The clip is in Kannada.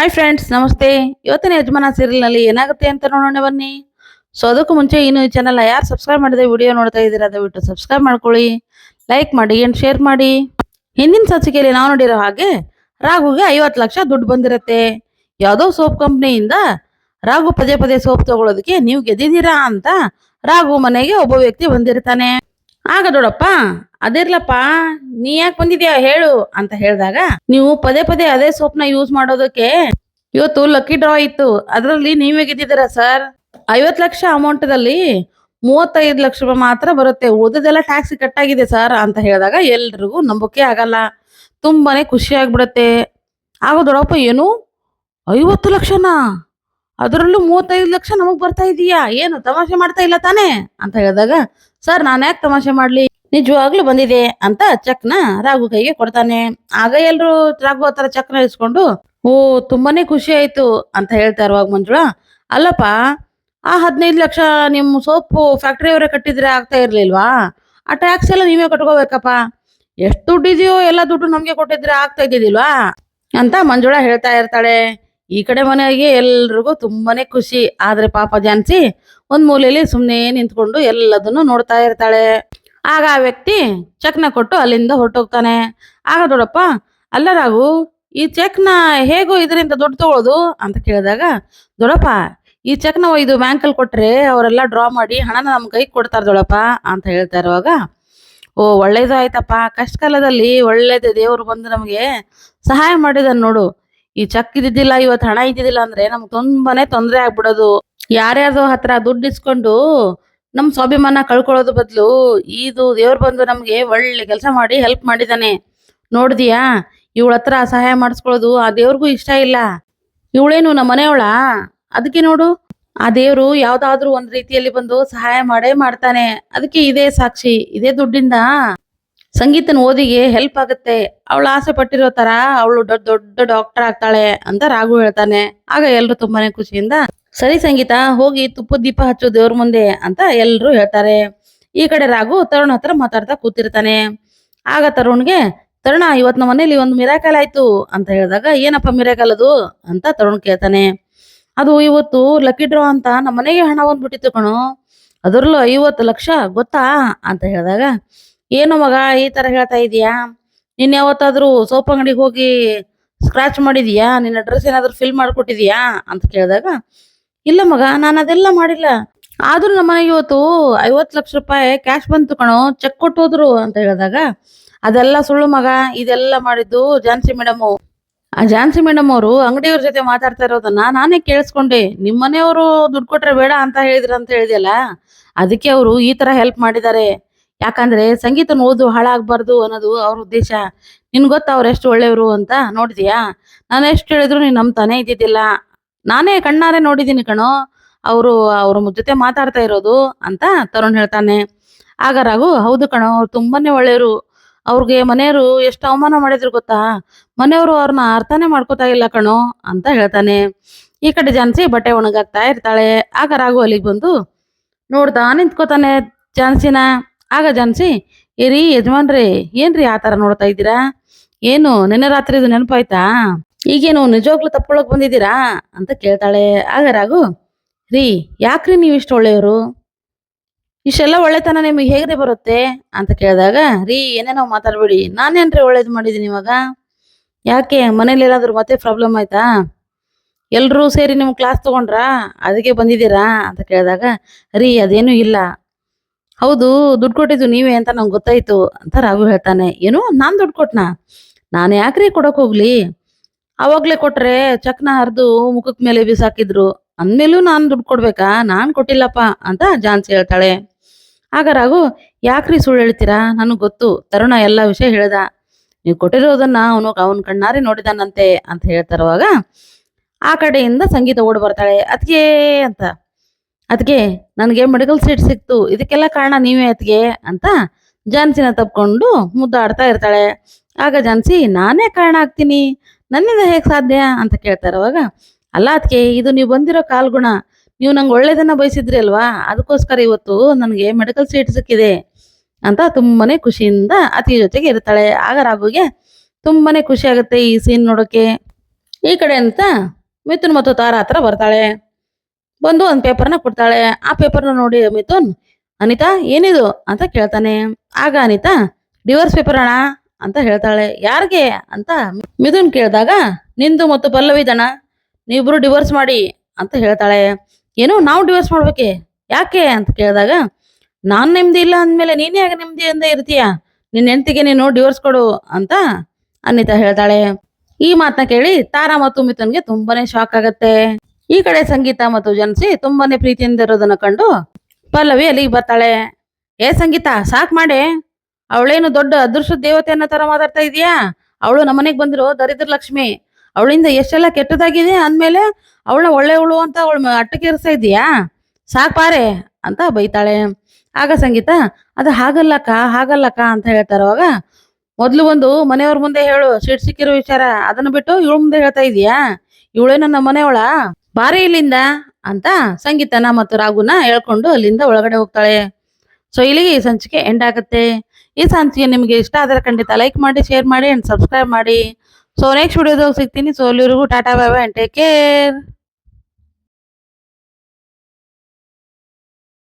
ಹಾಯ್ ಫ್ರೆಂಡ್ಸ್ ನಮಸ್ತೆ. ಇವತ್ತಿನ ಯಜಮಾನ ಸೀರಿಯಲ್ನಲ್ಲಿ ಏನಾಗುತ್ತೆ ಅಂತ ನೋಡೋಣ ಬನ್ನಿ. ಸೊ ಅದಕ್ಕೂ ಮುಂಚೆ ಇನ್ನು ಈ ಚಾನಲ್ ಯಾರು ಸಬ್ಸ್ಕ್ರೈಬ್ ಮಾಡಿದೆ ವಿಡಿಯೋ ನೋಡ್ತಾ ಇದ್ದೀರಾ, ದಯವಿಟ್ಟು ಸಬ್ಸ್ಕ್ರೈಬ್ ಮಾಡ್ಕೊಳ್ಳಿ. ಲೈಕ್ ಮಾಡಿ ಏನು ಶೇರ್ ಮಾಡಿ. ಹಿಂದಿನ ಸಂಚಿಕೆಯಲ್ಲಿ ನಾವು ನೋಡಿರೋ ಹಾಗೆ ರಾಘುಗೆ ಐವತ್ತು ಲಕ್ಷ ದುಡ್ಡು ಬಂದಿರತ್ತೆ. ಯಾವುದೋ ಸೋಪ್ ಕಂಪ್ನಿಯಿಂದ ರಾಘು ಪದೇ ಪದೇ ಸೋಪ್ ತಗೊಳ್ಳೋದಕ್ಕೆ ನೀವು ಗೆದ್ದಿದ್ದೀರಾ ಅಂತ ರಾಘು ಮನೆಗೆ ಒಬ್ಬ ವ್ಯಕ್ತಿ ಬಂದಿರ್ತಾನೆ. ಆಗ ದೊಡ್ಡಪ್ಪ ಅದಿರ್ಲಪ್ಪ, ನೀ ಯಾಕೆ ಬಂದಿದ್ಯಾ ಹೇಳು ಅಂತ ಹೇಳಿದಾಗ, ನೀವು ಪದೇ ಪದೇ ಅದೇ ಸೋಪ್ನ ಯೂಸ್ ಮಾಡೋದಕ್ಕೆ ಇವತ್ತು ಲಕ್ಕಿ ಡ್ರಾ ಇತ್ತು. ಅದರಲ್ಲಿ ನೀವೇ ಗೆದ್ದಿದ್ದೀರಾ ಸರ್ ಐವತ್ತು ಲಕ್ಷ ಅಮೌಂಟದಲ್ಲಿ ಮೂವತ್ತೈದು ಲಕ್ಷ ರೂಪಾಯಿ ಮಾತ್ರ ಬರುತ್ತೆ. ಉಳಿದದೆಲ್ಲ ಟ್ಯಾಕ್ಸ್ ಕಟ್ಟಾಗಿದೆ ಸರ್ ಅಂತ ಹೇಳಿದಾಗ ಎಲ್ರಿಗೂ ನಂಬೋಕೆ ಆಗಲ್ಲ. ತುಂಬಾನೇ ಖುಷಿ ಆಗ್ಬಿಡತ್ತೆ. ಆಗ ದೊಡ್ಡಪ್ಪ ಏನು? ಐವತ್ತು ಲಕ್ಷನಾ? ಅದರಲ್ಲೂ ಮೂವತ್ತೈದು ಲಕ್ಷ ನಮಗ್ ಬರ್ತಾ ಇದೀಯಾ? ಏನು, ತಮಾಷೆ ಮಾಡ್ತಾ ಇಲ್ಲ ತಾನೇ? ಅಂತ ಹೇಳಿದಾಗ ಸರ್, ನಾನು ಯಾಕೆ ತಮಾಷೆ ಮಾಡ್ಲಿ? ನಿಜವಾಗ್ಲೂ ಬಂದಿದೆ ಅಂತ ಚೆಕ್ನ ರಾಘು ಕೈಗೆ ಕೊಡ್ತಾನೆ. ಆಗ ಎಲ್ರು ರಾಘು ಹತ್ರ ಚೆಕ್ನ ಇಸ್ಕೊಂಡು ಓ, ತುಂಬಾನೇ ಖುಷಿ ಆಯ್ತು ಅಂತ ಹೇಳ್ತಾ ಇರುವಾಗ ಮಂಜುಳಾ, ಅಲ್ಲಪ್ಪ, ಆ ಹದಿನೈದು ಲಕ್ಷ ನಿಮ್ಮ ಸೋಪು ಫ್ಯಾಕ್ಟ್ರಿಯವರೇ ಕಟ್ಟಿದ್ರೆ ಆಗ್ತಾ ಇರ್ಲಿಲ್ವಾ? ಆ ಟ್ಯಾಕ್ಸ್ ಎಲ್ಲ ನೀವೇ ಕಟ್ಕೋಬೇಕಪ್ಪ. ಎಷ್ಟು ದುಡ್ಡು ಇದೆಯೋ ಎಲ್ಲ ದುಡ್ಡು ನಮ್ಗೆ ಕೊಟ್ಟಿದ್ರೆ ಆಗ್ತಾ ಇದ್ದಿದಿಲ್ವಾ ಅಂತ ಮಂಜುಳಾ ಹೇಳ್ತಾ ಇರ್ತಾಳೆ. ಈ ಕಡೆ ಮನೆಗೆ ಎಲ್ರಿಗೂ ತುಂಬಾನೇ ಖುಷಿ. ಆದ್ರೆ ಪಾಪ ಜಾನ್ಸಿ ಒಂದ್ ಮೂಲೆಯಲ್ಲಿ ಸುಮ್ಮನೆ ನಿಂತ್ಕೊಂಡು ಎಲ್ಲದನ್ನು ನೋಡ್ತಾ ಇರ್ತಾಳೆ. ಆಗ ಆ ವ್ಯಕ್ತಿ ಚೆಕ್ನ ಕೊಟ್ಟು ಅಲ್ಲಿಂದ ಹೊರಟೋಗ್ತಾನೆ. ಆಗ ದೊಡ್ಡಪ್ಪ ಅಲ್ಲ ರಾಘು, ಈ ಚೆಕ್ನ ಹೇಗೋ ಇದರಿಂದ ದುಡ್ಡು ತಗೊಳ್ಳೋದು ಅಂತ ಕೇಳಿದಾಗ ದೊಡಪ್ಪ ಈ ಚೆಕ್ನ ಬ್ಯಾಂಕ್ ಬ್ಯಾಂಕಲ್ಲಿ ಕೊಟ್ರೆ ಅವರೆಲ್ಲ ಡ್ರಾ ಮಾಡಿ ಹಣನ ನಮ್ಮ ಕೈಗೆ ಕೊಡ್ತಾರೆ ದೊಡಪ್ಪ ಅಂತ ಹೇಳ್ತಾ ಇರುವಾಗ, ಓ, ಒಳ್ಳೇದು ಆಯ್ತಪ್ಪ. ಕಷ್ಟ ಕಾಲದಲ್ಲಿ ಒಳ್ಳೇದು ದೇವರು ಬಂದು ನಮಗೆ ಸಹಾಯ ಮಾಡಿದನ್ ನೋಡು. ಈ ಚೆಕ್ ಇದ್ದಿದ್ದಿಲ್ಲ, ಇವತ್ತು ಹಣ ಇದ್ದಿದ್ದಿಲ್ಲ ಅಂದ್ರೆ ನಮ್ಗೆ ತುಂಬಾನೇ ತೊಂದರೆ ಆಗ್ಬಿಡೋದು. ಯಾರ್ಯಾರ್ದೋ ಹತ್ರ ದುಡ್ಡು ಇಸ್ಕೊಂಡು ನಮ್ ಸ್ವಾಭಿಮಾನ ಕಳ್ಕೊಳ್ಳೋದು ಬದಲು ಇದು ದೇವ್ರು ಬಂದು ನಮಗೆ ಒಳ್ಳೆ ಕೆಲಸ ಮಾಡಿ ಹೆಲ್ಪ್ ಮಾಡಿದಾನೆ. ನೋಡಿದ್ಯಾ? ಇವಳ ಹತ್ರ ಸಹಾಯ ಮಾಡಿಸ್ಕೊಳ್ಳೋದು ಆ ದೇವ್ರಿಗೂ ಇಷ್ಟ ಇಲ್ಲ. ಇವಳೇನು ನಮ್ಮ ಮನೆಯವಳ? ಅದಕ್ಕೆ ನೋಡು. ಆ ದೇವರು ಯಾವ್ದಾದ್ರೂ ಒಂದ್ ರೀತಿಯಲ್ಲಿ ಬಂದು ಸಹಾಯ ಮಾಡೇ ಮಾಡ್ತಾನೆ. ಅದಕ್ಕೆ ಇದೇ ಸಾಕ್ಷಿ, ಇದೇ ದುಡ್ಡಿಂದ. ಸಂಗೀತನ ಓದಿಗೆ ಹೆಲ್ಪ್ ಆಗುತ್ತೆ. ಅವಳು ಆಸೆ ಪಟ್ಟಿರೋ ತರ ಅವಳು ದೊಡ್ಡ ದೊಡ್ಡ ಡಾಕ್ಟರ್ ಆಗ್ತಾಳೆ ಅಂತ ರಾಘು ಹೇಳ್ತಾನೆ. ಆಗ ಎಲ್ರು ತುಂಬಾನೇ ಖುಷಿಯಿಂದ ಸರಿ ಸಂಗೀತ, ಹೋಗಿ ತುಪ್ಪದ ದೀಪ ಹಚ್ಚು ದೇವ್ರ ಮುಂದೆ ಅಂತ ಎಲ್ಲರೂ ಹೇಳ್ತಾರೆ. ಈ ಕಡೆ ರಾಘು ತರುಣ್ ಹತ್ರ ಮಾತಾಡ್ತಾ ಕೂತಿರ್ತಾನೆ. ಆಗ ತರುಣ್ಗೆ, ತರುಣ ಇವತ್ ನಮ್ಮ ಮನೇಲಿ ಒಂದು ಮಿರಾಕಲ್ ಆಯ್ತು ಅಂತ ಹೇಳಿದಾಗ, ಏನಪ್ಪ ಮಿರಾಕಲ್ ಅದು? ಅಂತ ತರುಣ್ ಕೇಳ್ತಾನೆ. ಅದು ಇವತ್ತು ಲಕ್ಕಿ ಡ್ರಾ ಅಂತ ನಮ್ಮ ಮನೆಗೆ ಹಣ ಬಂದ್ಬಿಟ್ಟಿತ್ತು ಕಣೋ. ಅದರಲ್ಲೂ ಐವತ್ತು ಲಕ್ಷ ಗೊತ್ತಾ? ಅಂತ ಹೇಳಿದಾಗ, ಏನು ಮಗ, ಈ ತರ ಹೇಳ್ತಾ ಇದೀಯಾ? ನೀನ್ ಯಾವತ್ತಾದ್ರೂ ಸೋಪ್ ಅಂಗಡಿಗೆ ಹೋಗಿ ಸ್ಕ್ರಾಚ್ ಮಾಡಿದೀಯಾ? ನಿನ್ನ ಡ್ರೆಸ್ ಏನಾದ್ರೂ ಫಿಲ್ ಮಾಡ್ಕೊಟ್ಟಿದೀಯಾ? ಅಂತ ಕೇಳಿದಾಗ ಇಲ್ಲ ಮಗ, ನಾನು ಅದೆಲ್ಲ ಮಾಡಿಲ್ಲ. ಆದ್ರೂ ನಮ್ಮ ಇವತ್ತು ಐವತ್ತು ಲಕ್ಷ ರೂಪಾಯಿ ಕ್ಯಾಶ್ ಬಂತು ಕಣೋ ಚೆಕ್ ಕೊಟ್ಟು ಹೋದ್ರು ಅಂತ ಹೇಳಿದಾಗ, ಅದೆಲ್ಲ ಸುಳ್ಳು ಮಗ, ಇದೆಲ್ಲ ಮಾಡಿದ್ದು ಝಾನ್ಸಿ ಮೇಡಮ್ ಆ ಝಾನ್ಸಿ ಮೇಡಮ್ ಅವರು ಅಂಗಡಿಯವ್ರ ಜೊತೆ ಮಾತಾಡ್ತಾ ಇರೋದನ್ನ ನಾನೇ ಕೇಳಿಸ್ಕೊಂಡೆ. ನಿಮ್ಮ ಮನೆಯವರು ದುಡ್ಡು ಕೊಟ್ರೆ ಬೇಡ ಅಂತ ಹೇಳಿದ್ರ ಅಂತ ಹೇಳಿದೆಯಲ್ಲ, ಅದಕ್ಕೆ ಅವರು ಈ ತರ ಹೆಲ್ಪ್ ಮಾಡಿದ್ದಾರೆ. ಯಾಕಂದ್ರೆ ಸಂಗೀತನ ಓದು ಹಾಳಾಗ್ಬಾರ್ದು ಅನ್ನೋದು ಅವ್ರ ಉದ್ದೇಶ. ನಿನ್ ಗೊತ್ತಾ ಅವ್ರು ಎಷ್ಟು ಒಳ್ಳೆಯವರು ಅಂತ ನೋಡಿದ್ಯಾ? ನಾನು ಎಷ್ಟು ಹೇಳಿದ್ರು ನೀನ್ ತಾನೇ ಇದ್ದಿದ್ದಿಲ್ಲ. ನಾನೇ ಕಣ್ಣಾರೆ ನೋಡಿದೀನಿ ಕಣೋ. ಅವರು, ಅವ್ರ ಜೊತೆ ಮಾತಾಡ್ತಾ ಇರೋದು ಅಂತ ತರುಣ್ ಹೇಳ್ತಾನೆ. ಆಗ ರಘು, ಹೌದು ಕಣೋ, ಅವ್ರು ತುಂಬಾನೇ ಒಳ್ಳೆಯವರು. ಅವ್ರಿಗೆ ಮನೆಯವರು ಎಷ್ಟು ಅವಮಾನ ಮಾಡಿದ್ರು ಗೊತ್ತಾ? ಮನೆಯವರು ಅವ್ರನ್ನ ಅರ್ಥನೇ ಮಾಡ್ಕೋತಾ ಇಲ್ಲ ಕಣೋ ಅಂತ ಹೇಳ್ತಾನೆ. ಈ ಕಡೆ ಜಾನ್ಸಿ ಬಟ್ಟೆ ಒಣಗಾಕ್ತಾ ಇರ್ತಾಳೆ. ಆಗ ರಾಘು ಅಲ್ಲಿಗೆ ಬಂದು ನೋಡ್ತಾ ನಿಂತ್ಕೋತಾನೆ ಜಾನ್ಸಿನ. ಆಗ ಜಾನ್ಸಿ, ಏರಿ ಯಜಮಾನ್ರಿ, ಏನ್ರಿ ಆ ಥರ ನೋಡ್ತಾ ಇದ್ದೀರಾ? ಏನು, ನಿನ್ನೆ ರಾತ್ರಿ ಇದು ನೆನಪಾಯ್ತಾ? ಈಗೇನು ನಿಜವಾಗ್ಲೂ ತಪ್ಕೊಳಕ್ ಬಂದಿದ್ದೀರಾ? ಅಂತ ಕೇಳ್ತಾಳೆ. ಆಗ ರಾಘು, ರೀ, ಯಾಕ್ರಿ ನೀವು ಇಷ್ಟು ಒಳ್ಳೆಯವರು? ಇಷ್ಟೆಲ್ಲ ಒಳ್ಳೆತನ ನಿಮಗೆ ಹೇಗ್ರಿ ಬರುತ್ತೆ? ಅಂತ ಕೇಳಿದಾಗ, ರೀ, ಏನೇನೋ ಮಾತಾಡ್ಬೇಡಿ. ನಾನೇನ್ರಿ ಒಳ್ಳೇದು ಮಾಡಿದೀನಿ ಇವಾಗ? ಯಾಕೆ, ಮನೇಲಿ ಏನಾದ್ರು ಮತ್ತೆ ಪ್ರಾಬ್ಲಮ್ ಆಯ್ತಾ? ಎಲ್ಲರೂ ಸೇರಿ ನಿಮ್ ಕ್ಲಾಸ್ ತಗೊಂಡ್ರಾ? ಅದಕ್ಕೆ ಬಂದಿದ್ದೀರಾ? ಅಂತ ಕೇಳಿದಾಗ, ರೀ, ಅದೇನೂ ಇಲ್ಲ. ಹೌದು, ದುಡ್ಡು ಕೊಟ್ಟಿದ್ದು ನೀವೇ ಅಂತ ನಂಗೆ ಗೊತ್ತಾಯ್ತು ಅಂತ ರಾಘು ಹೇಳ್ತಾನೆ. ಏನು, ನಾನು ದುಡ್ಡು ಕೊಟ್ನಾ? ನಾನು ಯಾಕ್ರಿ ಕೊಡೋಕೆ ಹೋಗ್ಲಿ? ಅವಾಗ್ಲೇ ಕೊಟ್ರೆ ಚಕ್ನ ಹರಿದು ಮುಖಕ್ ಮೇಲೆ ಬಿಸಾಕಿದ್ರು. ಅಂದ್ಮೇಲೂ ನಾನ್ ದುಡ್ಡು ಕೊಡ್ಬೇಕಾ? ನಾನು ಕೊಟ್ಟಿಲ್ಲಪ್ಪ ಅಂತ ಜಾನ್ಸಿ ಹೇಳ್ತಾಳೆ. ಆಗ ರಾಘು, ಯಾಕ್ರಿ ಸುಳ್ಳು ಹೇಳ್ತೀರಾ? ನನಗ್ ಗೊತ್ತು. ತರುಣ ಎಲ್ಲ ವಿಷಯ ಹೇಳ್ದ. ನೀವು ಕೊಟ್ಟಿರೋದನ್ನ ಅವನು ಅವನ ಕಣ್ಣಾರಿ ನೋಡಿದಾನಂತೆ ಅಂತ ಹೇಳ್ತಾರವಾಗ ಆ ಕಡೆಯಿಂದ ಸಂಗೀತ ಓಡ್ ಬರ್ತಾಳೆ. ಅದಕ್ಕೆ ಅಂತ. ಅದಕ್ಕೆ ನನಗೆ ಮೆಡಿಕಲ್ ಸೀಟ್ ಸಿಕ್ತು. ಇದಕ್ಕೆಲ್ಲ ಕಾರಣ ನೀವೇ ಅದಕ್ಕೆ ಅಂತ ಜಾನ್ಸಿನ ತಪ್ಕೊಂಡು ಮುದ್ದಾಡ್ತಾ ಇರ್ತಾಳೆ. ಆಗ ಜಾನ್ಸಿ, ನಾನೇ ಕಾರಣ ಆಗ್ತೀನಿ. ನನ್ನಿಂದ ಹೇಗೆ ಸಾಧ್ಯ ಅಂತ ಕೇಳ್ತಾರೆ ಅವಾಗ ಅಲ್ಲ ಅದಕ್ಕೆ ಇದು ನೀವು ಬಂದಿರೋ ಕಾಲ್ಗುಣ, ನೀವು ನಂಗೆ ಒಳ್ಳೇದನ್ನ ಬಯಸಿದ್ರಿ ಅಲ್ವಾ? ಅದಕ್ಕೋಸ್ಕರ ಇವತ್ತು ನನಗೆ ಮೆಡಿಕಲ್ ಸೀಟ್ ಸಿಕ್ಕಿದೆ ಅಂತ ತುಂಬಾನೇ ಖುಷಿಯಿಂದ ಅತಿ ಜೊತೆಗೆ ಇರ್ತಾಳೆ. ಆಗ ರಾಘುಗೆ ತುಂಬಾನೇ ಖುಷಿ ಆಗುತ್ತೆ ಈ ಸೀನ್ ನೋಡೋಕೆ. ಈ ಕಡೆ ಅಂತ ಮಿಥುನ್ ಮತ್ತು ತಾರ ಹತ್ರ ಬರ್ತಾಳೆ. ಬಂದು ಒಂದು ಪೇಪರ್ನ ಕೊಡ್ತಾಳೆ. ಆ ಪೇಪರ್ನ ನೋಡಿ ಮಿಥುನ್, ಅನಿತಾ, ಏನಿದು? ಅಂತ ಕೇಳ್ತಾನೆ. ಆಗ ಅನಿತಾ ಡಿವೋರ್ಸ್ ಪೇಪರ್ ಅಣ್ಣ. ಅಂತ ಹೇಳ್ತಾಳೆ. ಯಾರಿಗೆ ಅಂತ ಮಿಥುನ್ ಕೇಳಿದಾಗ, ನಿಂದು ಮತ್ತು ಪಲ್ಲವಿ ದಣ ನೀವಿಬ್ರು ಡಿವೋರ್ಸ್ ಮಾಡಿ ಅಂತ ಹೇಳ್ತಾಳೆ. ಏನು, ನಾವು ಡಿವೋರ್ಸ್ ಮಾಡ್ಬೇಕೆ? ಯಾಕೆ? ಅಂತ ಕೇಳಿದಾಗ, ನಾನ್ ನೆಮ್ಮದಿ ಇಲ್ಲ ಅಂದ್ಮೇಲೆ ನೀನೇ ಯಾಕೆ ನೆಮ್ಮದಿಯಿಂದ ಇರ್ತೀಯ? ನಿನ್ನ ಹೆಂಡತಿಗೆ ನೀನು ಡಿವೋರ್ಸ್ ಕೊಡು ಅಂತ ಅನಿತಾ ಹೇಳ್ತಾಳೆ. ಈ ಮಾತನ್ನ ಕೇಳಿ ತಾರಾ ಮತ್ತು ಮಿಥುನ್ಗೆ ತುಂಬಾನೇ ಶಾಕ್ ಆಗತ್ತೆ. ಈ ಕಡೆ ಸಂಗೀತ ಮತ್ತು ಜನಸಿ ತುಂಬಾನೇ ಪ್ರೀತಿಯಿಂದ ಇರೋದನ್ನ ಕಂಡು ಪಲ್ಲವಿ ಅಲ್ಲಿಗೆ ಬರ್ತಾಳೆ. ಏ ಸಂಗೀತ, ಸಾಕ್ ಮಾಡಿ. ಅವಳೇನು ದೊಡ್ಡ ಅದೃಷ್ಟ ದೇವತೆ ಅನ್ನೋ ತರ ಮಾತಾಡ್ತಾ ಇದೀಯಾ? ಅವಳು ನಮ್ಮನೆಗೆ ಬಂದಿರೋ ದರಿದ್ರ ಲಕ್ಷ್ಮಿ. ಅವಳಿಂದ ಎಷ್ಟೆಲ್ಲ ಕೆಟ್ಟದಾಗಿದೆ ಅಂದ್ಮೇಲೆ ಅವಳನ್ನ ಒಳ್ಳೆಯವಳು ಅಂತ ಅವಳು ಅಟ್ಟಕ್ಕೆ ಇರಿಸ್ತಾ ಇದೀಯಾ? ಸಾಕ್ ಪಾರೆ ಅಂತ ಬೈತಾಳೆ. ಆಗ ಸಂಗೀತ, ಅದು ಹಾಗಲ್ಲಕ್ಕ ಹಾಗಲ್ಲಕ್ಕ ಅಂತ ಹೇಳ್ತಾರ ಅವಾಗ ಮೊದ್ಲು ಒಂದು ಮನೆಯವ್ರ ಮುಂದೆ ಹೇಳು, ಸಿಟ್ ಸಿಕ್ಕಿರೋ ವಿಚಾರ. ಅದನ್ನ ಬಿಟ್ಟು ಇವಳ ಮುಂದೆ ಹೇಳ್ತಾ ಇದೀಯಾ? ಇವಳೇ ನಮ್ಮ ಮನೆಯವಳ? ಬಾರಿ ಇಲ್ಲಿಂದ? ಅಂತ ಸಂಗೀತನ ಮತ್ತು ರಾಗುನ ಹೇಳ್ಕೊಂಡು ಅಲ್ಲಿಂದ ಒಳಗಡೆ ಹೋಗ್ತಾಳೆ. ಸೊ ಇಲ್ಲಿಗೆ ಈ ಸಂಚಿಕೆ ಎಂಡ್ ಆಗುತ್ತೆ. ಈ ಸಂಚಿಕೆ ನಿಮಗೆ ಇಷ್ಟ ಆದರೆ ಖಂಡಿತ ಲೈಕ್ ಮಾಡಿ ಶೇರ್ ಮಾಡಿ ಆ್ಯಂಡ್ ಸಬ್ಸ್ಕ್ರೈಬ್ ಮಾಡಿ. ಸೊ ನೆಕ್ಸ್ಟ್ ವಿಡಿಯೋದಾಗ ಸಿಗ್ತೀನಿ. ಸೊ ಅಲ್ಲಿವರೆಗೂ tata bye and take care